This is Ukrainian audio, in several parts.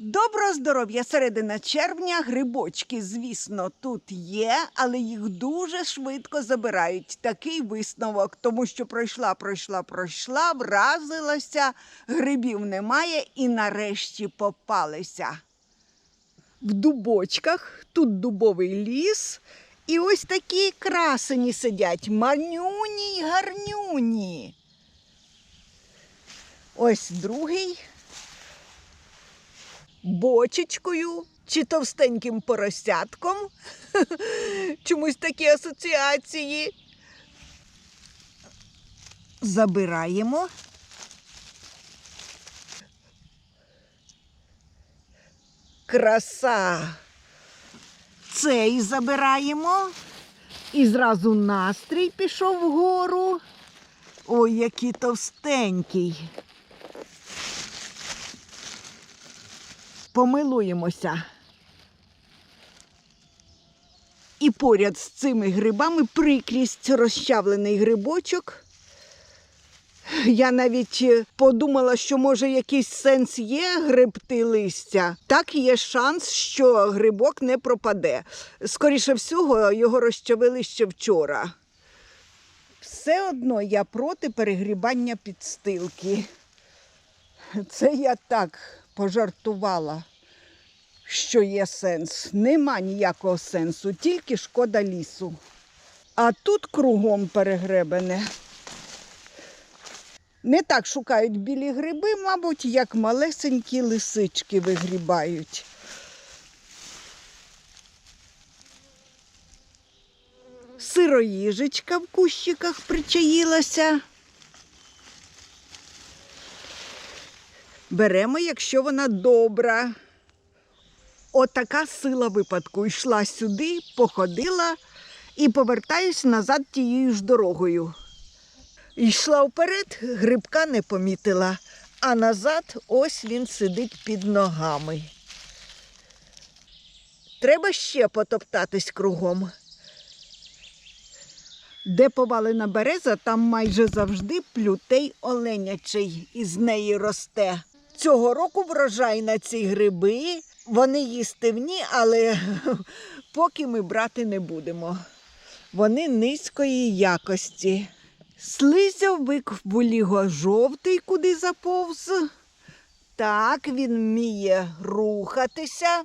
Доброго здоров'я! Середина червня грибочки, звісно, тут є, але їх дуже швидко забирають. Такий висновок, тому що пройшла, пройшла, пройшла, вразилася, грибів немає і нарешті попалися. В дубочках тут дубовий ліс, і ось такі красені сидять, манюні й гарнюні. Ось другий бочечкою чи товстеньким поросятком. Чомусь такі асоціації. Забираємо. Краса. Цей забираємо. І зразу настрій пішов вгору. Ой, який товстенький. Помилуємося. І поряд з цими грибами прикрість розчавлений грибочок. Я навіть е, подумала, що може якийсь сенс є грибти листя. Так є шанс, що грибок не пропаде. Скоріше всього, його розчавили ще вчора. Все одно я проти перегрібання підстилки. Це я так пожартувала, що є сенс. Нема ніякого сенсу, тільки шкода лісу. А тут кругом перегребене. Не так шукають білі гриби, мабуть, як малесенькі лисички вигрібають. Сироїжечка в кущиках причаїлася. Беремо, якщо вона добра. Отака сила випадку. Йшла сюди, походила і повертаюсь назад тією ж дорогою. Йшла вперед, грибка не помітила, а назад ось він сидить під ногами. Треба ще потоптатись кругом. Де повалена береза, там майже завжди плютей оленячий із неї росте. Цього року врожай на ці гриби. Вони їстивні, але поки ми брати не будемо. Вони низької якості. Слизьовик воліго жовтий, куди заповз. Так, він вміє рухатися.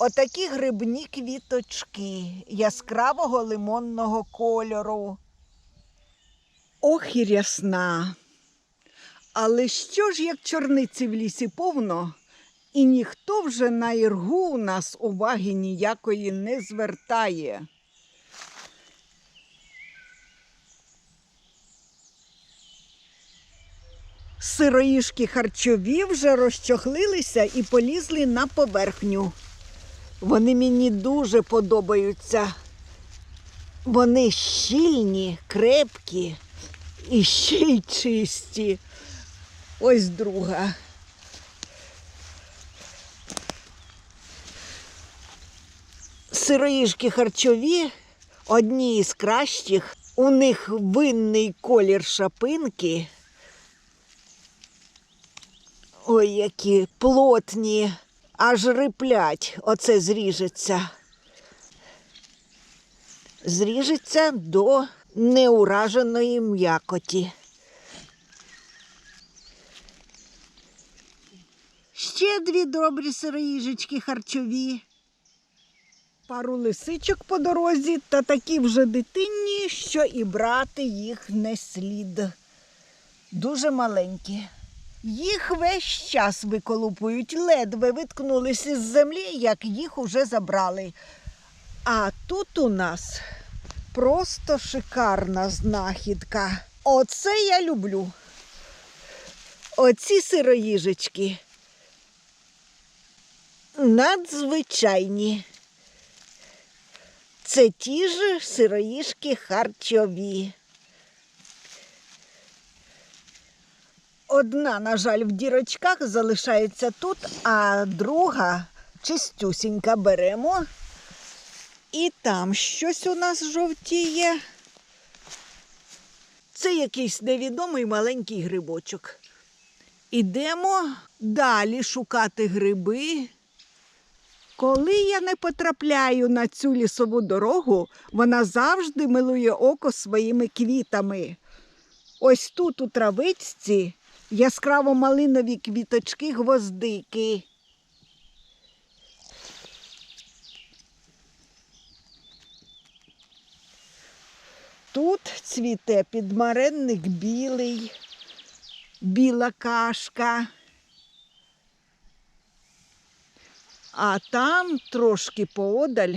Отакі грибні квіточки яскравого лимонного кольору. Ох і рясна. Але що ж, як чорниці в лісі повно, і ніхто вже на іргу у нас уваги ніякої не звертає. Сироїшки харчові вже розчохлилися і полізли на поверхню. Вони мені дуже подобаються. Вони щільні, крепкі і ще й чисті. Ось друга. Сироїжки харчові, одні із кращих. У них винний колір шапинки. Ой, які плотні, аж риплять, оце зріжеться. Зріжеться до неураженої м'якоті. Ще дві добрі сироїжечки харчові. Пару лисичок по дорозі та такі вже дитинні, що і брати їх не слід. Дуже маленькі. Їх весь час виколупують, ледве виткнулися з землі, як їх уже забрали. А тут у нас просто шикарна знахідка. Оце я люблю. Оці сироїжечки. Надзвичайні. Це ті ж сироїжки харчові. Одна, на жаль, в дірочках залишається тут, а друга чистюсінька беремо. І там щось у нас жовтіє. Це якийсь невідомий маленький грибочок. Ідемо далі шукати гриби. Коли я не потрапляю на цю лісову дорогу, вона завжди милує око своїми квітами. Ось тут, у травичці, яскраво малинові квіточки гвоздики. Тут цвіте підмаренник білий, біла кашка. А там трошки поодаль.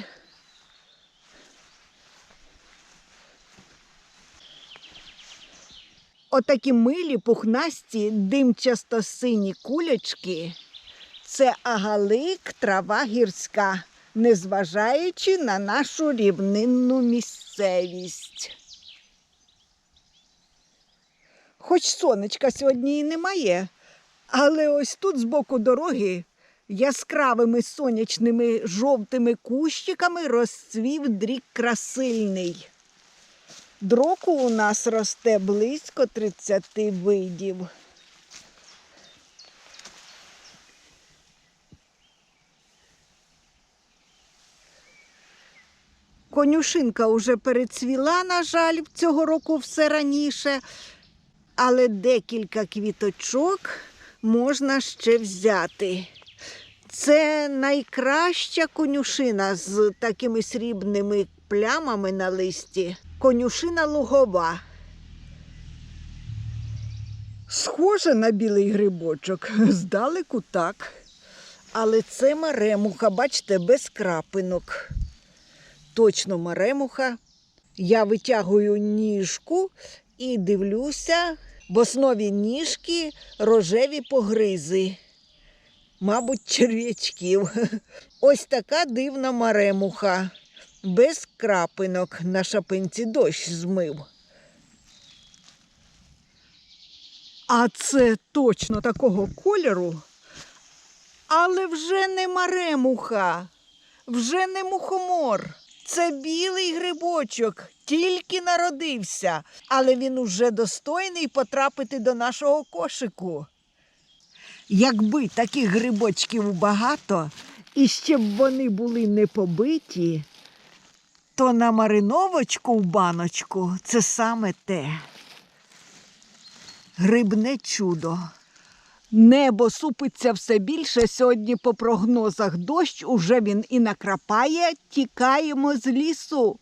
Отакі милі пухнасті димчасто сині кулячки це агалик трава гірська, незважаючи на нашу рівнинну місцевість. Хоч сонечка сьогодні і немає, але ось тут з боку дороги яскравими сонячними жовтими кущиками розцвів дрік красильний. Дроку у нас росте близько 30 видів. Конюшинка уже перецвіла, на жаль, цього року все раніше, але декілька квіточок можна ще взяти. Це найкраща конюшина з такими срібними плямами на листі. Конюшина лугова. Схоже на білий грибочок, здалеку так. Але це маремуха, бачите, без крапинок. Точно маремуха. Я витягую ніжку і дивлюся, в основі ніжки рожеві погризи. Мабуть, черв'ячків. Ось така дивна маремуха. Без крапинок на шапинці дощ змив. А це точно такого кольору. Але вже не маремуха, вже не мухомор. Це білий грибочок, тільки народився, але він уже достойний потрапити до нашого кошику. Якби таких грибочків багато, і ще б вони були не побиті, то на мариновочку в баночку це саме те. Грибне чудо. Небо супиться все більше. Сьогодні по прогнозах дощ уже він і накрапає. Тікаємо з лісу.